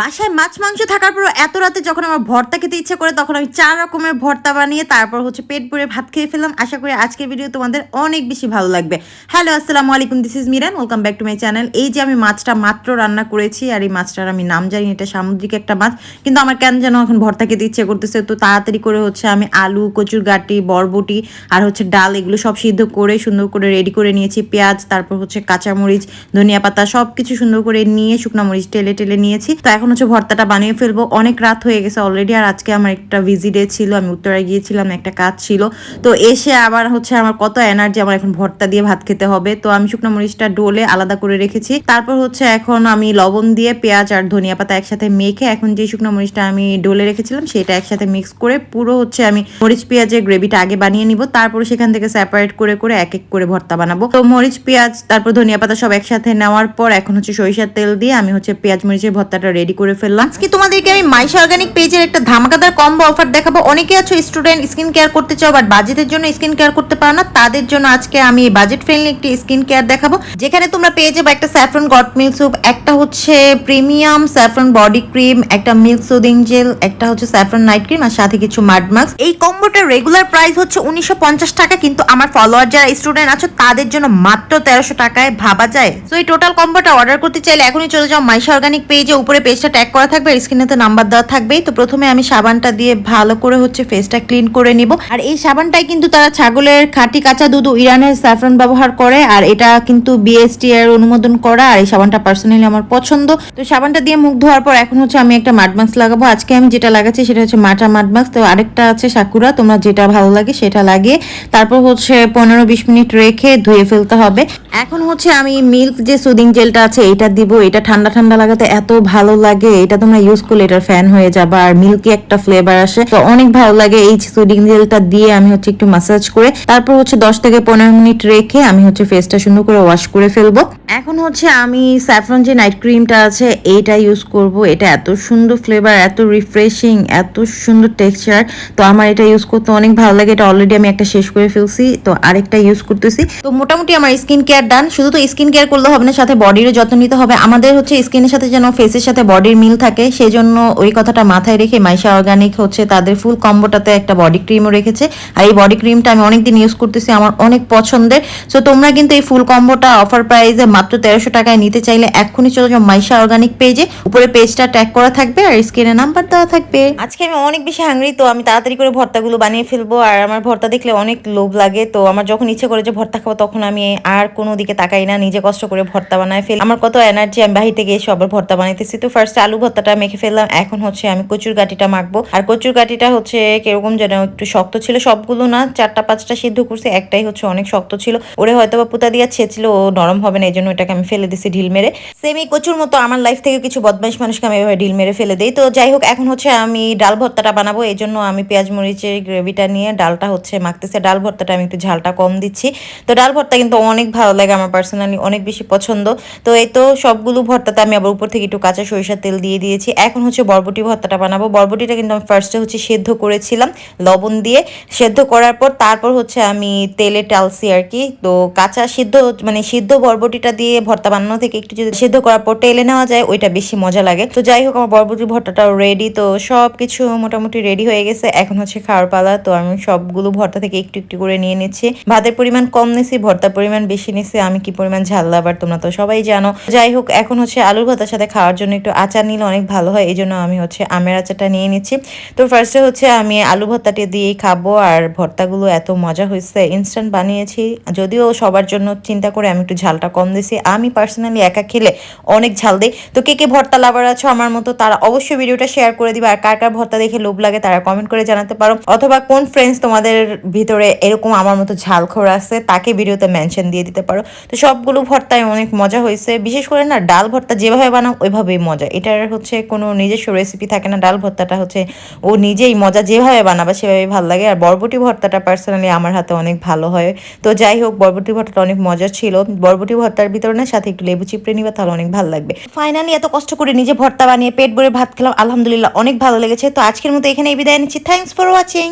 বাসায় মাছ, মাংস থাকার পর এত রাতে যখন আমার ভর্তা খেতে ইচ্ছে করে, তখন আমি চার রকমের ভর্তা বানিয়ে তারপর হচ্ছে পেট ভরে ভাত খেয়ে ফেললাম। আশা করি আজকের ভিডিও তোমাদের অনেক বেশি ভালো লাগবে। হ্যালো আসসালামু আলাইকুম this is Miran welcome back to my channel এই যে আমি মাছটা মাত্র রান্না করেছি, আর এই মাছটার আমি নাম জানি এটা সামুদ্রিক একটা মাছ, কিন্তু আমার কেন যেন এখন ভর্তা খেতে ইচ্ছে করতেছে। তো তাড়াতাড়ি করে হচ্ছে আমি আলু, কচুর গাটি, বরবটি, আর হচ্ছে ডাল, এগুলো সব সিদ্ধ করে, সুন্দর করে রেডি করে নিয়েছি। পেঁয়াজ, তারপর হচ্ছে কাঁচামরিচ, ধনিয়া পাতা সব কিছু সুন্দর করে নিয়ে শুকনো মরিচ টেলে টেলে নিয়েছি। তো এখন হচ্ছে ভর্তাটা বানিয়ে ফেলব। অনেক রাত হয়ে গেছে অলরেডি আর আজকে আমার একটা ভিজি ডে ছিল, আমি উত্তরায় গিয়েছিলাম, একটা কাজ ছিল। তো এসে আবার হচ্ছে আমার কত এনার্জি আমার এখন ভর্তা দিয়ে ভাত খেতে হবে। তো আমি শুকনো মরিচটা ডোলে আলাদা করে রেখেছি। তারপর হচ্ছে এখন আমি লবণ দিয়ে পেঁয়াজ আর ধনিয়া পাতা একসাথে মেখে এখন যে শুকনো মরিচটা আমি ডোলে রেখেছিলাম, সেটা একসাথে মিক্স করে পুরো হচ্ছে আমি মরিচ পেঁয়াজের গ্রেভিটা আগে বানিয়ে নিব। তারপর সেখান থেকে সেপারেট করে করে এক এক করে ভর্তা বানাবো। তো মরিচ, পেঁয়াজ, তারপর ধনিয়া পাতা সব একসাথে নেওয়ার পর এখন হচ্ছে সরিষার তেল দিয়ে আমি হচ্ছে পেঁয়াজ, মরিচের ভর্তাটা রেডি করে ফেললাম। আজকে তোমাদেরকে আমি মাইশা অর্গানিক পেজের একটা ধামাকাদার কম্বো অফার দেখাবো। অনেকে আছো স্টুডেন্ট স্কিন কেয়ার করতে চাও বাট বাজেটের জন্য স্কিন কেয়ার করতে পারো না। তাদের জন্য আজকে আমি বাজেট ফ্রেন্ডলি একটি স্কিন কেয়ার দেখাবো। যেখানে তোমরা পেয়ে যাবে একটা স্যাফরন গট মিল্ক স্যুপ একটা হচ্ছে প্রিমিয়াম স্যাফরন বডি ক্রিম একটা মিল্ক সুদিং জেল একটা হচ্ছে স্যাফরন নাইট ক্রিম আর সাথে কিছু মাড মাস্ক এই কম্বোটার রেগুলার প্রাইস হচ্ছে উনিশশো পঞ্চাশ টাকা, কিন্তু আমার ফলোয়ার যারা স্টুডেন্ট আছো, তাদের জন্য মাত্র তেরোশো টাকায় ভাবা যায়। তো এই টোটাল কম্বোটা অর্ডার করতে চাইলে এখনই চলে যাও মাইশা অর্গানিক পেজে উপরে পেজটা ট্যাগ করা থাকবে আর স্ক্রিনেতে নাম্বার দেওয়া থাকবেই। তো প্রথমে আমি সাবানটা দিয়ে ভালো করে হচ্ছে ফেসটা ক্লিন করে নিব। আর এই সাবানটাই কিন্তু তারা ছাগলের খাঁটি কাঁচা দুধ ইরানের স্যাফরন ব্যবহার করে, আর এটা কিন্তু বিএসটি এর অনুমোদন করা, আর এই সাবানটা পার্সোনালি আমার পছন্দ। তো সাবানটা দিয়ে মুখ ধোয়ার পর এখন হচ্ছে আমি একটা মাড মাস্ক লাগাবো। আজকে আমি যেটা লাগাচ্ছি সেটা হচ্ছে মাটা মাড মাস্ক তো আরেকটা আছে সাকুরা, তোমরা যেটা ভালো লাগে সেটা লাগিয়ে তারপর হচ্ছে পনেরো বিশ মিনিট রেখে ধুয়ে ফেলতে হবে। এখন হচ্ছে আমি মিল্ক যে সুদিং জেলটা আছে এটা দিব। এটা ঠান্ডা ঠান্ডা লাগাতে এত ভালো লাগে এটা তোমরা ইউজ করলে এটার ফ্যান হয়ে যাবে আর মিল্কি একটা ফ্লেভার আসে। তো অনেক ভালো লাগে এই সুদিং জেলটা দিয়ে আমি হচ্ছে একটু মাসাজ করে, তারপর হচ্ছে দশ থেকে পনেরো মিনিট রেখে আমি হচ্ছে ফেসটা সুন্দর করে ওয়াশ করে ফেলব। এখন হচ্ছে আমি স্যাফরন যে নাইট ক্রিমটা আছে, এইটা ইউজ করব। এটা এত সুন্দর ফ্লেভার এত রিফ্রেশিং এত সুন্দর টেক্সচার তো আমার এটা ইউজ করতে অনেক ভালো লাগে। এটা অলরেডি আমি একটা শেষ করে ফেলছি, তো আরেকটা ইউজ করতেছি। তো মোটামুটি আমার স্কিন কেয়ার ডান শুধু তো স্কিন কেয়ার করলে হবে না, সাথে বডিরও যত্ন নিতে হবে। আমাদের হচ্ছে স্কিনের সাথে যেন ফেসের সাথে বডির মিল থাকে সেই জন্য ওই কথাটা মাথায় রেখে মাইশা অর্গানিক হচ্ছে তাদের ফুল কম্বোটাতে একটা বডি ক্রিমও রেখেছে। আর এই বডি ক্রিমটা আমি অনেকদিন ইউজ করতেছি, আমার অনেক পছন্দের। সো তোমরা কিন্তু এই ফুল কম্বোটা অফার প্রাইসে মাত্র তেরোশো টাকায় নিতে চাইলে এক্ষুনি চলে যাও মাইশা অর্গানিক পেজে। উপরে পেজটা ট্যাগ করা থাকবে আর স্ক্রিনে নাম্বার দেওয়া থাকবে। আজকে আমি অনেক বেশি হাংরি তো আমি তাড়াতাড়ি করে ভর্তাগুলো বানিয়ে ফেলব। আর আমার ভর্তা দেখলে অনেক লোভ লাগে, তো আমার যখন ইচ্ছে করে যে ভর্তা খাব, তখন আমি আর কোনো দিকে তাকাই না, নিজে কষ্ট করে ভর্তা বানায় ফেলি। আমার কত এনার্জি আমি বাহির থেকে এসে আবার ভর্তা বানাইতেছি। তো ফার্স্ট আলু ভর্তাটা মেখে ফেললাম। এখন হচ্ছে আমি কচুর গাটিটা মাখবো। আর কচুর গাটিটা হচ্ছে কীরকম যেন একটু শক্ত ছিল। সবগুলো না চারটা পাঁচটা সিদ্ধ করছে, একটাই হচ্ছে অনেক শক্ত ছিল। ওরে হয়তো বা পুতা দিয়ে ছেছিল ও নরম হবে না এই জন্য এটাকে আমি ফেলে দিছি ঢিল মেরে। সেম কচুর মতো আমার লাইফ থেকে কিছু বদমাইশ মানুষকে আমি এভাবে ঢিল মেরে ফেলে দিই। তো যাই হোক, এখন হচ্ছে আমি ডাল ভর্তাটা বানাবো। এই জন্য আমি পেঁয়াজ মরিচের গ্রেভিটা নিয়ে ডালটা হচ্ছে মাখতেছে। ডাল ভর্তাটা আমি একটু ঝালটা কম দিচ্ছি। তো ডাল ভর্তা কিন্তু অনেক ভালো লাগে আমার পার্সোনালি অনেক বেশি পছন্দ। তো এই তো সবগুলো ভর্তাতে আমি আবার উপর থেকে একটু কাঁচা সরিষার তেল দিয়ে দিয়েছি। এখন হচ্ছে বরবটি ভর্তাটা বানাবো। বরবটিটা কিন্তু আমি ফার্স্টে হচ্ছে সেদ্ধ করেছিলাম, লবণ দিয়ে। সেদ্ধ করার পর তারপর হচ্ছে আমি তেলে টালছি আর কি। তো কাঁচা সিদ্ধ মানে সিদ্ধ বরবটিটা দিয়ে ভর্তা বানানো থেকে একটু যদি সিদ্ধ করার পর টেলে নেওয়া যায়, ওইটা বেশি মজা লাগে। তো যাই হোক, আমার বরবটি ভর্তাটাও রেডি তো সব কিছু মোটামুটি রেডি হয়ে গেছে। এখন হচ্ছে খাওয়ার পালা। তো আমি সবগুলো ভর্তা থেকে একটু একটু করে নিয়ে নিচ্ছি। ভাতের পরিমাণ কম নিছি, ভর্তার পরিমাণ বেশি নিছি। আমি কি পরিমাণ ঝাল লাভার তোমরা তো সবাই জানো। যাই হোক, এখন হচ্ছে আলুর ভর্তার সাথে খাওয়ার জন্য একটু আচার নিলে অনেক ভালো হয়, এই জন্য আমি হচ্ছে আমের আচারটা নিয়ে নিচ্ছি। তো ফার্স্টে হচ্ছে আমি আলু ভর্তাটি দিয়েই খাব, আর ভর্তাগুলো এত মজা হয়েছে ইনস্ট্যান্ট বানিয়েছি। যদিও সবার জন্য চিন্তা করে আমি একটু ঝালটা কম দিছি আমি পার্সোনালি একা খেলে অনেক ঝাল দিই। তো কে কে ভর্তা লাভার আছো আমার মতো, তারা অবশ্যই ভিডিওটা শেয়ার করে দিবে, আর কার কার ভর্তা দেখে লোভ লাগে তারা কমেন্ট করে জানাতে পারো। অথবা কোন ফ্রেন্ডস তোমাদের ভিতরে এরকম আমার মতো ঝাল খোর আছে, তাকে ভিডিওতে মেনশন দিয়ে দিতে পারো। তো সবগুলো ভর্তায় অনেক মজা হয়েছে, বিশেষ করে না, ডাল ভর্তা যেভাবে বানাও, ওইভাবেই মজা। এটার হচ্ছে কোনো নিজস্ব রেসিপি থাকে না। ডাল ভর্তাটা হচ্ছে ও নিজেই মজা যেভাবে বানাবে সেভাবেই ভালো লাগে। আর বরবটি ভর্তাটা পার্সোনালি আমার হাতে অনেক ভালো হয়। তো যাই হোক, বরবটি ভর্তাটা অনেক মজা ছিল। বরবটি ভর্তার না সাথে একটু লেবু চিপড়ে নিবে, তাহলে অনেক ভালো লাগবে। ফাইনালি এত কষ্ট করে নিজে ভর্তা বানিয়ে পেট ভরে ভাত খেলাম, আলহামদুলিল্লাহ অনেক ভালো লেগেছে। তো আজকের মতো এখানেই বিদায় নিচ্ছি। Thanks for watching